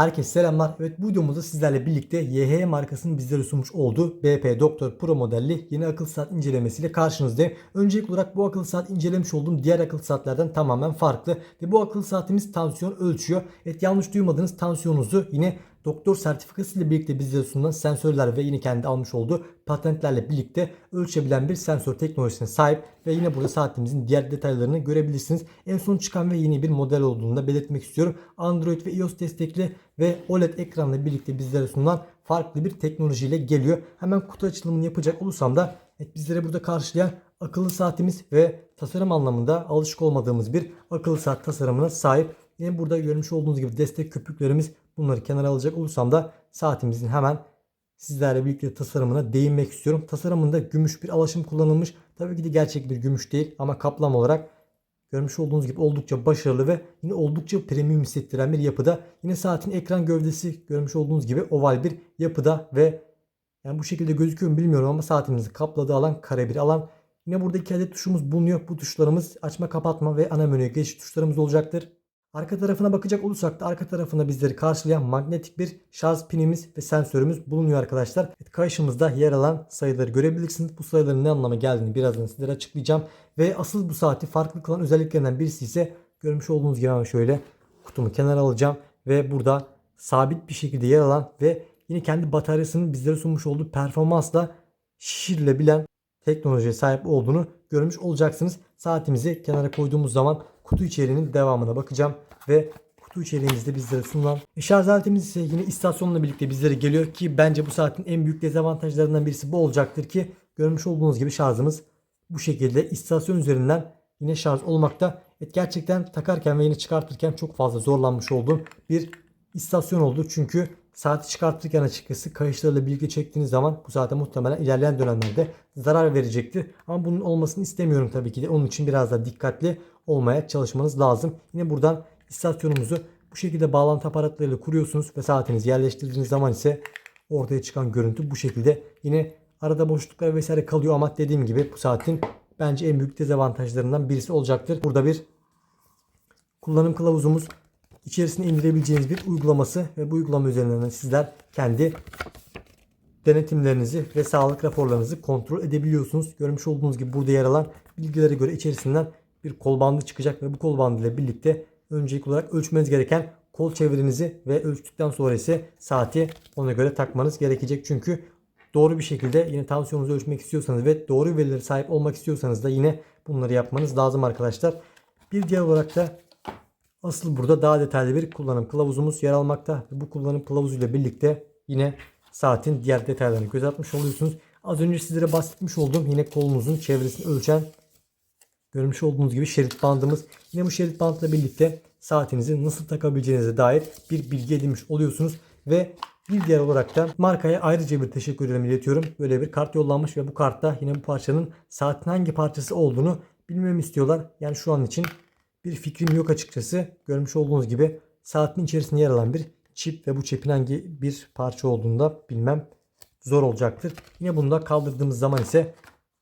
Herkese selamlar. Evet bu videomuzda sizlerle birlikte YH markasının bizlere sunmuş olduğu BP Doktor Pro modelli yeni akıl saat incelemesiyle karşınızdayım. Öncelikli olarak bu akıl saat incelemiş olduğum diğer akıl saatlerden tamamen farklı. Ve bu akıl saatimiz tansiyon ölçüyor. Evet yanlış duymadınız tansiyonunuzu yine doktor sertifikası ile birlikte bizlere sunulan sensörler ve yine kendi almış olduğu patentlerle birlikte ölçebilen bir sensör teknolojisine sahip ve yine burada saatimizin diğer detaylarını görebilirsiniz. En son çıkan ve yeni bir model olduğunu da belirtmek istiyorum. Android ve iOS destekli ve OLED ekranla birlikte bizlere sunulan farklı bir teknolojiyle geliyor. Hemen kutu açılımını yapacak olursam da bizlere burada karşılayan akıllı saatimiz ve tasarım anlamında alışık olmadığımız bir akıllı saat tasarımına sahip. Yine burada görmüş olduğunuz gibi destek köpüklerimiz bunları kenara alacak olursam da saatimizin hemen sizlerle birlikte tasarımına değinmek istiyorum. Tasarımında gümüş bir alaşım kullanılmış. Tabii ki de gerçek bir gümüş değil ama kaplama olarak görmüş olduğunuz gibi oldukça başarılı ve yine oldukça premium hissettiren bir yapıda. Yine saatin ekran gövdesi görmüş olduğunuz gibi oval bir yapıda ve yani bu şekilde gözüküyor mu bilmiyorum ama saatimizi kapladığı alan kare bir alan. Yine burada iki adet tuşumuz bulunuyor. Bu tuşlarımız açma kapatma ve ana menüye geçiş tuşlarımız olacaktır. Arka tarafına bakacak olursak da arka tarafında bizleri karşılayan magnetik bir şarj pinimiz ve sensörümüz bulunuyor arkadaşlar. Evet, yer alan sayıları görebilirsiniz. Bu sayıların ne anlama geldiğini birazdan sizlere açıklayacağım. Ve asıl bu saati farklı kılan özelliklerinden birisi ise görmüş olduğunuz gibi şöyle kutumu kenara alacağım. Ve burada sabit bir şekilde yer alan ve yine kendi bataryasının bizlere sunmuş olduğu performansla şişirilebilen teknolojiye sahip olduğunu görmüş olacaksınız. Saatimizi kenara koyduğumuz zaman kutu içeriğinin devamına bakacağım ve kutu içeriğimizde bizlere sunulan şarj aletimiz ise yine istasyonla birlikte bizlere geliyor ki bence bu saatin en büyük dezavantajlarından birisi bu olacaktır ki görmüş olduğunuz gibi şarjımız bu şekilde istasyon üzerinden yine şarj olmakta. Evet gerçekten takarken ve yine çıkartırken çok fazla zorlanmış olduğum bir istasyon oldu. Çünkü saati çıkartırken açıkçası kayışlarla birlikte çektiğiniz zaman bu saate muhtemelen ilerleyen dönemlerde zarar verecektir. Ama bunun olmasını istemiyorum tabii ki de. Onun için biraz da dikkatli olmaya çalışmanız lazım. Yine buradan istasyonumuzu bu şekilde bağlantı aparatlarıyla kuruyorsunuz ve saatinizi yerleştirdiğiniz zaman ise ortaya çıkan görüntü bu şekilde. Yine arada boşluklar vesaire kalıyor ama dediğim gibi bu saatin bence en büyük dezavantajlarından birisi olacaktır. Burada bir kullanım kılavuzumuz içerisine indirebileceğiniz bir uygulaması ve bu uygulama üzerinden sizler kendi denetimlerinizi ve sağlık raporlarınızı kontrol edebiliyorsunuz. Görmüş olduğunuz gibi burada yer alan bilgilere göre içerisinden bir kol bandı çıkacak ve bu kol bandı ile birlikte öncelik olarak ölçmeniz gereken kol çevrenizi ve ölçtükten sonra ise saati ona göre takmanız gerekecek. Çünkü doğru bir şekilde yine tansiyonunuzu ölçmek istiyorsanız ve doğru verilere sahip olmak istiyorsanız da yine bunları yapmanız lazım arkadaşlar. Bir diğer olarak da asıl burada daha detaylı bir kullanım kılavuzumuz yer almakta. Bu kullanım kılavuzuyla birlikte yine saatin diğer detaylarını göz atmış oluyorsunuz. Az önce sizlere bahsetmiş olduğum yine kolunuzun çevresini ölçen görmüş olduğunuz gibi şerit bandımız. Yine bu şerit bandla birlikte saatinizi nasıl takabileceğinize dair bir bilgi edinmiş oluyorsunuz. Ve bir diğer olarak da markaya ayrıca bir teşekkürlerimi iletiyorum. Böyle bir kart yollanmış ve bu kartta yine bu parçanın saatin hangi parçası olduğunu bilmemi istiyorlar. Yani şu an için bir fikrim yok açıkçası. Görmüş olduğunuz gibi saatin içerisinde yer alan bir çip ve bu çipin hangi bir parça olduğunu da bilmem zor olacaktır. Yine bunu da kaldırdığımız zaman ise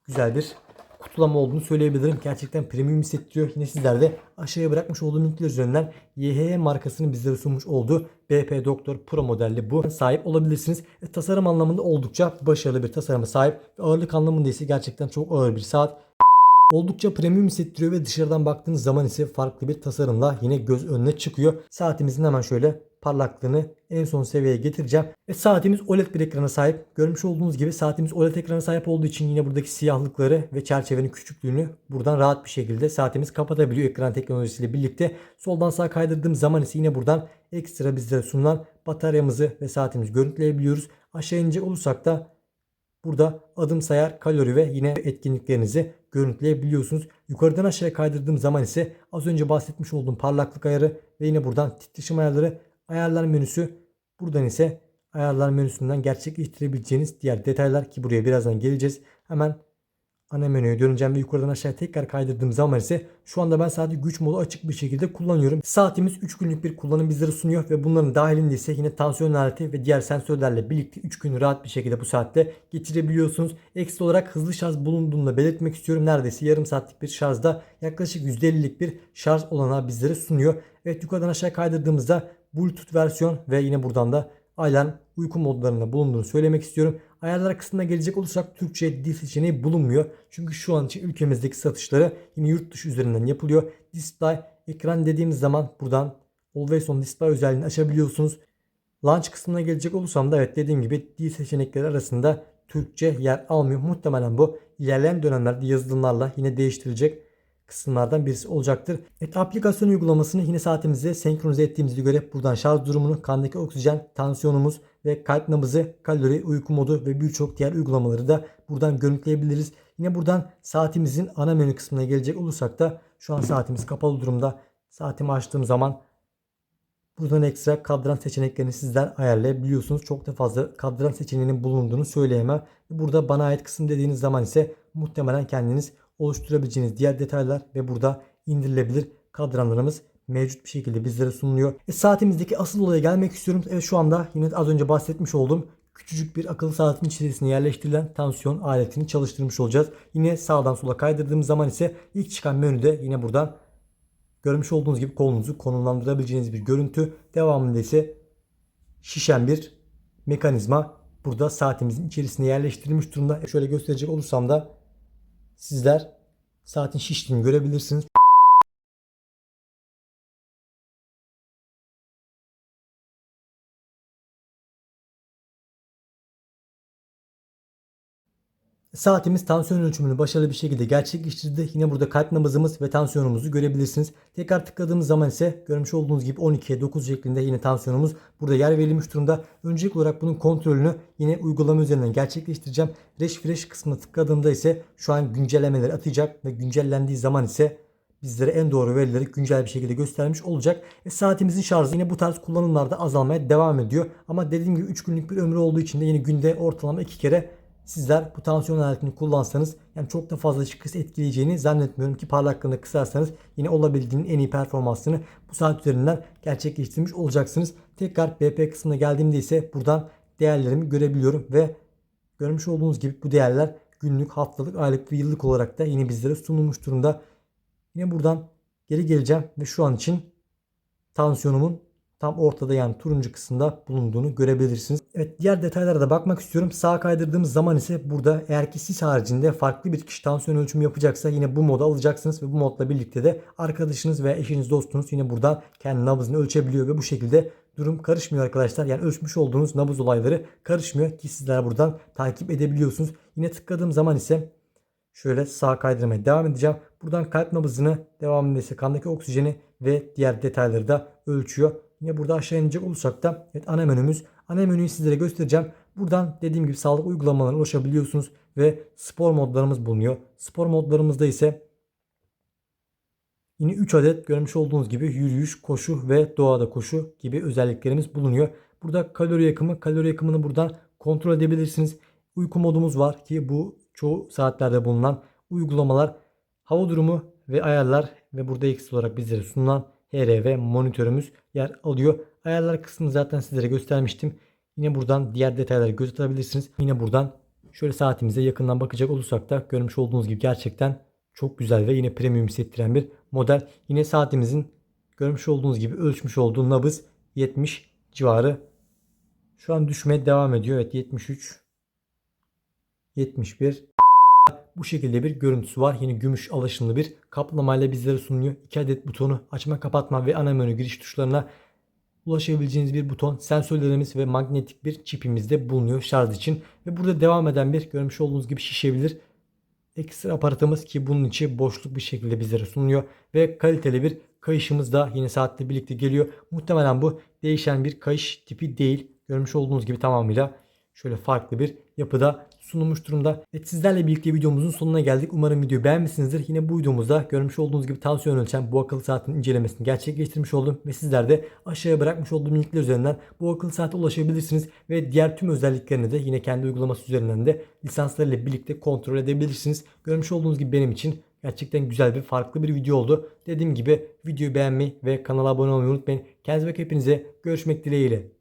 güzel bir kutulama olduğunu söyleyebilirim. Gerçekten premium hissettiriyor. Yine sizler de aşağıya bırakmış olduğum linkler üzerinden YHE markasının bizlere sunmuş olduğu BP Doktor Pro modelli bu sahip olabilirsiniz. E, tasarım anlamında oldukça başarılı bir tasarıma sahip. Ağırlık anlamında ise gerçekten çok ağır bir saat. Oldukça premium hissettiriyor ve dışarıdan baktığınız zaman ise farklı bir tasarımla yine göz önüne çıkıyor. Saatimizin hemen şöyle parlaklığını en son seviyeye getireceğim. Ve saatimiz OLED bir ekrana sahip. Görmüş olduğunuz gibi saatimiz OLED ekrana sahip olduğu için yine buradaki siyahlıkları ve çerçevenin küçüklüğünü buradan rahat bir şekilde saatimiz kapatabiliyor ekran teknolojisiyle birlikte. Soldan sağa kaydırdığım zaman ise yine buradan ekstra bizlere sunulan bataryamızı ve saatimizi görüntüleyebiliyoruz. Aşağı inecek olursak da Burada adım sayar, kalori ve yine etkinliklerinizi görüntüleyebiliyorsunuz. Yukarıdan aşağıya kaydırdığım zaman ise az önce bahsetmiş olduğum parlaklık ayarı ve yine buradan titreşim ayarları, ayarlar menüsü. Buradan ise ayarlar menüsünden gerçekleştirebileceğiniz diğer detaylar ki buraya birazdan geleceğiz. Hemen ana menüye döneceğim ve yukarıdan aşağıya tekrar kaydırdığım zaman ise şu anda ben sadece güç modu açık bir şekilde kullanıyorum. Saatimiz 3 günlük bir kullanım bizlere sunuyor ve bunların dahilinde ise yine tansiyon aleti ve diğer sensörlerle birlikte 3 günü rahat bir şekilde bu saatte geçirebiliyorsunuz. Ekstra olarak hızlı şarj bulunduğunu da belirtmek istiyorum. Neredeyse yarım saatlik bir şarjda yaklaşık %50'lik bir şarj olanağı bizlere sunuyor. Evet yukarıdan aşağı kaydırdığımızda Bluetooth versiyon ve yine buradan da alarm uyku modlarında bulunduğunu söylemek istiyorum. Ayarlar kısmına gelecek olursak Türkçe dil seçeneği bulunmuyor. Çünkü şu an için ülkemizdeki satışları yine yurt dışı üzerinden yapılıyor. Display ekran dediğimiz zaman buradan Always on Display özelliğini açabiliyorsunuz. Launch kısmına gelecek olursam da evet dediğim gibi dil seçenekleri arasında Türkçe yer almıyor. Muhtemelen bu ilerleyen dönemlerde yazılımlarla yine değiştirilecek kısımlardan birisi olacaktır. Evet, aplikasyon uygulamasını yine saatimize senkronize ettiğimize göre buradan şarj durumunu, kandaki oksijen, tansiyonumuz ve kalp nabızı, kalori, uyku modu ve birçok diğer uygulamaları da buradan görüntüleyebiliriz. Yine buradan saatimizin ana menü kısmına gelecek olursak da şu an saatimiz kapalı durumda. Saatimi açtığım zaman Buradan ekstra kadran seçeneklerini sizler ayarlayabiliyorsunuz. Çok da fazla kadran seçeneğinin bulunduğunu söyleyemem. Burada bana ait kısım dediğiniz zaman ise muhtemelen kendiniz oluşturabileceğiniz diğer detaylar ve burada indirilebilir kadranlarımız mevcut bir şekilde bizlere sunuluyor. E, saatimizdeki asıl olaya gelmek istiyorum. Evet şu anda yine az önce bahsetmiş olduğum küçücük bir akıllı saatin içerisine yerleştirilen tansiyon aletini çalıştırmış olacağız. Yine sağdan sola kaydırdığımız zaman ise ilk çıkan menüde yine buradan Görmüş olduğunuz gibi kolunuzu konumlandırabileceğiniz bir görüntü. Devamında ise şişen bir mekanizma burada saatimizin içerisine yerleştirilmiş durumda. Şöyle gösterecek olursam da sizler saatin şiştiğini görebilirsiniz. Saatimiz tansiyon ölçümünü başarılı bir şekilde gerçekleştirdi. Yine burada kalp nabızımız ve tansiyonumuzu görebilirsiniz. Tekrar tıkladığımız zaman ise görmüş olduğunuz gibi 12'ye 9 şeklinde yine tansiyonumuz burada yer verilmiş durumda. Öncelikli olarak bunun kontrolünü yine uygulama üzerinden gerçekleştireceğim. Refresh kısmına tıkladığımda ise şu an güncellemeleri atacak ve güncellendiği zaman ise bizlere en doğru verileri güncel bir şekilde göstermiş olacak. E, saatimizin şarjı yine bu tarz kullanımlarda azalmaya devam ediyor. Ama dediğim gibi 3 günlük bir ömrü olduğu için de yine günde ortalama 2 kere sizler bu tansiyon aletini kullansanız yani çok da fazla çıkış etkileyeceğini zannetmiyorum ki parlaklığını kısarsanız yine olabildiğinin en iyi performansını bu saat üzerinden gerçekleştirmiş olacaksınız. Tekrar BP kısmına geldiğimde ise buradan değerlerimi görebiliyorum ve görmüş olduğunuz gibi bu değerler günlük, haftalık, aylık ve yıllık olarak da yine bizlere sunulmuş durumda. Yine buradan geri geleceğim ve şu an için tansiyonumun tam ortada yani turuncu kısımda bulunduğunu görebilirsiniz. Evet diğer detaylara da bakmak istiyorum. Sağa kaydırdığımız zaman ise burada eğer ki siz haricinde farklı bir kişi tansiyon ölçümü yapacaksa yine bu moda alacaksınız ve bu modla birlikte de arkadaşınız veya eşiniz dostunuz yine buradan kendi nabzını ölçebiliyor ve bu şekilde durum karışmıyor arkadaşlar. Yani ölçmüş olduğunuz nabız olayları karışmıyor ki sizler buradan takip edebiliyorsunuz. Yine tıkladığım zaman ise şöyle sağ kaydırmaya devam edeceğim. Buradan kalp nabızını devamında ise kandaki oksijeni ve diğer detayları da ölçüyor. Yine burada aşağı inecek olursak da evet, ana menümüz. Ana menüyü sizlere göstereceğim. Buradan dediğim gibi sağlık uygulamalarına ulaşabiliyorsunuz ve spor modlarımız bulunuyor. Spor modlarımızda ise yine 3 adet görmüş olduğunuz gibi yürüyüş, koşu ve doğada koşu gibi özelliklerimiz bulunuyor. Burada kalori yakımı, kalori yakımını buradan kontrol edebilirsiniz. Uyku modumuz var ki bu çoğu saatlerde bulunan uygulamalar hava durumu ve ayarlar ve burada eksik olarak bizlere sunulan HRV monitörümüz yer alıyor. Ayarlar kısmını zaten sizlere göstermiştim. Yine buradan diğer detaylara göz atabilirsiniz. Yine buradan şöyle saatimize yakından bakacak olursak da görmüş olduğunuz gibi gerçekten çok güzel ve yine premium hissettiren bir model. Yine saatimizin görmüş olduğunuz gibi ölçmüş olduğu nabız 70 civarı. Şu an düşmeye devam ediyor. Evet 73 71 bu şekilde bir görüntüsü var. Yine gümüş alaşımlı bir kaplamayla bizlere sunuyor. 2 adet butonu açma kapatma ve ana menü giriş tuşlarına ulaşabileceğiniz bir buton. Sensörlerimiz ve magnetik bir çipimiz de bulunuyor şarj için. Ve burada devam eden bir görmüş olduğunuz gibi şişebilir ekstra aparatımız ki bunun içi boşluk bir şekilde bizlere sunuyor. Ve kaliteli bir kayışımız da yine saatle birlikte geliyor. Muhtemelen bu değişen bir kayış tipi değil. Görmüş olduğunuz gibi tamamıyla şöyle farklı bir yapıda sunulmuş durumda. Evet sizlerle birlikte videomuzun sonuna geldik. Umarım videoyu beğenmişsinizdir. Yine bu videomuzda görmüş olduğunuz gibi tansiyon ölçen bu akıllı saatin incelemesini gerçekleştirmiş oldum. Ve sizler de aşağıya bırakmış olduğum linkler üzerinden bu akıllı saate ulaşabilirsiniz. Ve diğer tüm özelliklerini de yine kendi uygulaması üzerinden de lisanslarıyla birlikte kontrol edebilirsiniz. Görmüş olduğunuz gibi benim için Gerçekten güzel bir farklı bir video oldu. Dediğim gibi videoyu beğenmeyi ve kanala abone olmayı unutmayın. Kendinize bakın hepinize görüşmek dileğiyle.